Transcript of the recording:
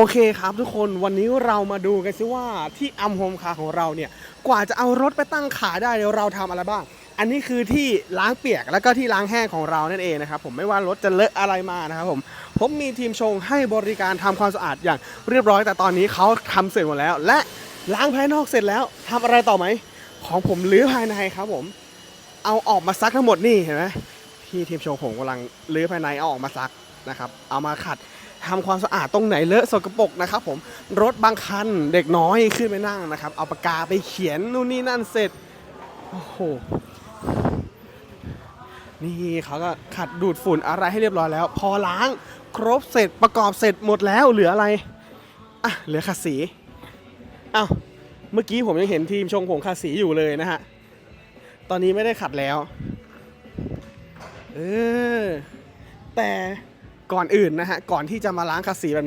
โอเคครับทุกคนวันนี้เรามาดูกันซิว่าที่อัมโฮมคาของเราเนี่ย กว่าจะเอารถไปตั้งขายได้เดี๋ยวเราทำอะไรบ้าง อันนี้คือที่ล้างเปียกแล้วก็ที่ล้างแห้งของเรานั่นเองนะครับผมไม่ว่ารถจะเลอะอะไรมานะครับผมผมมีทีมชงให้บริการทำความสะอาดอย่างเรียบร้อยแต่ตอนนี้เขาทำเสร็จหมดแล้ว และล้างภายนอกเสร็จแล้วทำอะไรต่อไหมของผมรื้อภายในครับผม เอาออกมาซักทั้งหมดนี่เห็นไหม พี่ทีมโชว์ผมกำลังรื้อภายในเอาออกมาซักนะครับ เอามาขัดทำความสะอาดตรงไหนเลอะสกปรกนะครับผมรถบางคันเด็กน้อยขึ้นไปนั่งนะครับ เอาปากกาไปเขียนนู่นนี่นั่นเสร็จโอ้โหนี่เขาก็ขัดดูดฝุ่นอะไรให้เรียบร้อยแล้ว พอล้างครบเสร็จประกอบเสร็จหมดแล้วเหลืออะไรอะเหลือขัดสีอ้าวเมื่อกี้ผมยังเห็นทีมชงผมขัดสีอยู่เลยนะฮะตอนนี้ไม่ได้ขัดแล้ว เออแต่ก่อนอื่นนะฮะก่อนที่จะมาล้างคัสสีแบบนี้